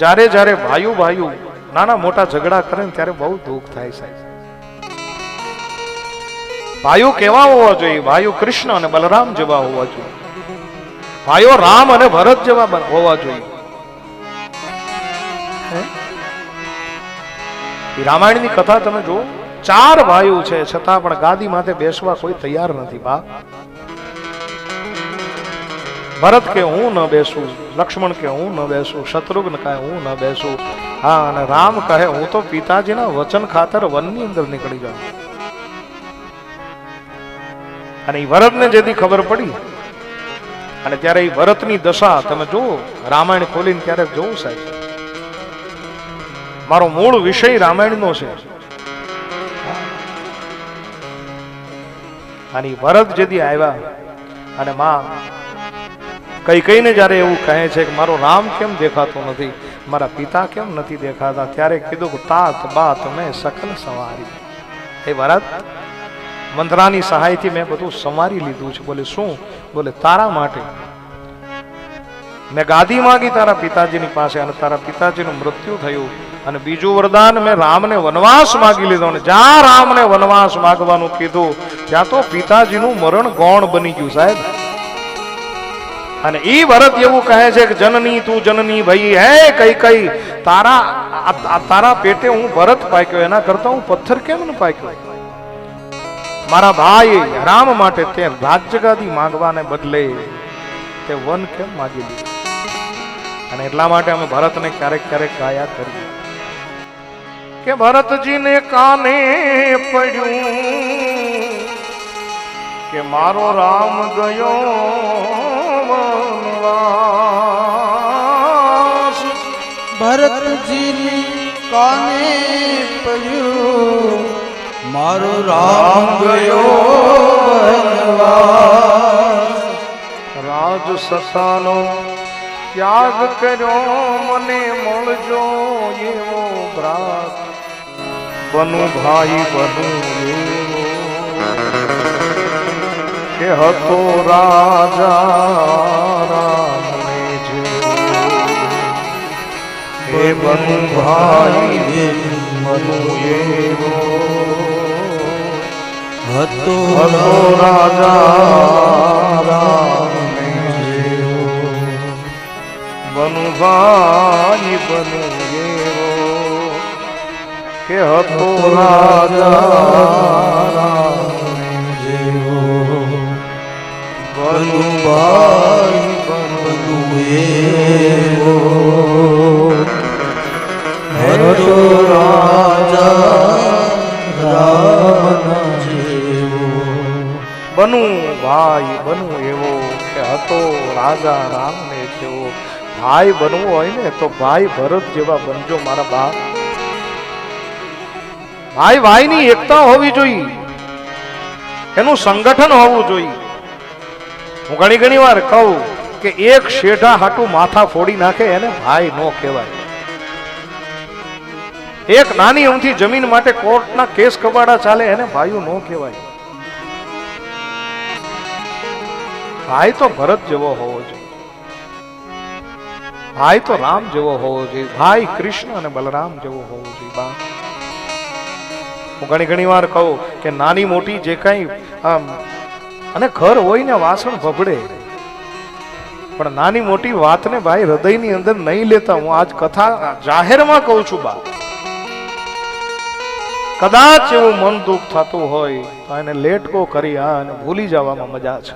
જ્યારે જ્યારે ભાઈઓ ભાઈઓ નાના મોટા ઝઘડા કરે ત્યારે બહુ દુઃખ થાય સાહેબ ભાઈઓ કેવા હોવા જોઈએ? ભાઈઓ કૃષ્ણ અને બલરામ જેવા હોવા જોઈએ. ભાઈઓ રામ અને ભરત જેવા હોવા જોઈએ. રામાયણની કથા તમે જુઓ. ચાર ભાઈઓ છે, છતાં પણ ગાદી માથે બેસવા કોઈ તૈયાર નથી બા ભરત કે હું ન બેસું, લક્ષ્મણ કે હું ન બેસું, શત્રુઘ્ન કહે હું ન બેસું. હા, અને રામ કહે, હું તો પિતાજીના વચન ખાતર વનની અંદર નીકળી જાઉં. અને એ ભરતને જેથી ખબર પડી, અને ત્યારે એ ભરતની દશા, તમે જુઓ, રામાયણ ખોલીને ક્યારેક જોવું સાહેબ. મારો મૂળ વિષય રામાયણનો છે. અને ભરત જેથી આવ્યા, અને માં કઈ કઈને જ્યારે એવું કહે છે કે મારો રામ કેમ દેખાતો નથી? મારા પિતા કેમ નથી દેખાતા? ત્યારે કીધું કે તાત બાત મેં સકલ સવારી. એ ભરત મંત્રાની સહાયથી મેં બધું સંવારી લીધું છે. બોલે, શું? બોલે, તારા માટે. મેં ગાદી માંગી તારા પિતાજીની પાસે અને તારા પિતાજીનું મૃત્યુ થયું અને બીજું વરદાન મેં રામને વનવાસ માગી લીધો અને જ્યાં રામને વનવાસ માગવાનું કીધું, ત્યાં તો પિતાજીનું મરણ ગૌણ બની ગયું સાહેબ. અને ઈ ભરત એવું કહે છે કે, જનની તું જનની ભાઈ હે, કઈ કઈ, તારા તારા પેટે હું ભરત પાક્યો, એના કરતા હું પથ્થર કેમ ન પાક્યો? મારા ભાઈ, રામ માટે તે રાજગાદી માંગવાને બદલે તે વન કેમ માગી લીધું? અને એટલા માટે અમે ભરતને ક્યારેક ક્યારેક ગાયા કરીએ. કે ભરતજીને કાને પડ્યું કે, મારો રામ ગયો વનવાસ. ભરતજીની કાને પડ્યું? મારો રામ ગયો વનવાસ. રાજ સતાનો ત્યાગ કર્યો મને મળજો એવો ભ્રાત. બનુ ભાઈ બનુ કે હતો રાજા રામને જેવો હે બનુ ભાઈ બનુ એવો હતો હતો રાજા રામને જેવો બનુ ભાઈ બનુ એવો કે હતો રાજા બનુ ભાઈ બનુ એવો કે હતો રાજા રામને જેવો. ભાઈ બનવું હોય ને તો ભાઈ ભરત જેવા બનજો મારા બા ભાઈ ભાઈની એકતા હોવી જોઈએ. એનું સંગઠન હોવું જોઈએ. હું ઘણી ઘણી વાર કહું કે એક શેઢા હાટું માથા ફોડી નાખે એને ભાઈ નો કહેવાય. એક નાની ઊંથી જમીન માટે કોર્ટના કેસ કબાડા ચાલે એને ભાઈઓ નો કહેવાય. ભાઈ તો ભરત જેવો હોવો જોઈએ. ભાઈ તો રામ જેવો હોવો જોઈએ. ભાઈ કૃષ્ણ અને બલરામ જેવો હોવો જોઈએ બા. હું ઘણી ઘણી વાર કહું કે નાની મોટી જે કઈ અને ઘર હોય ને વાસણ ભભડે પણ નાની મોટી વાતને ભાઈ હૃદયની અંદર નહીં લેતા હું આજ કથા જાહેરમાં કહું છું બા. કદાચ એવું મન દુઃખ થતું હોય તો એને લેટકો કરી આ અને ભૂલી જવામાં મજા છે.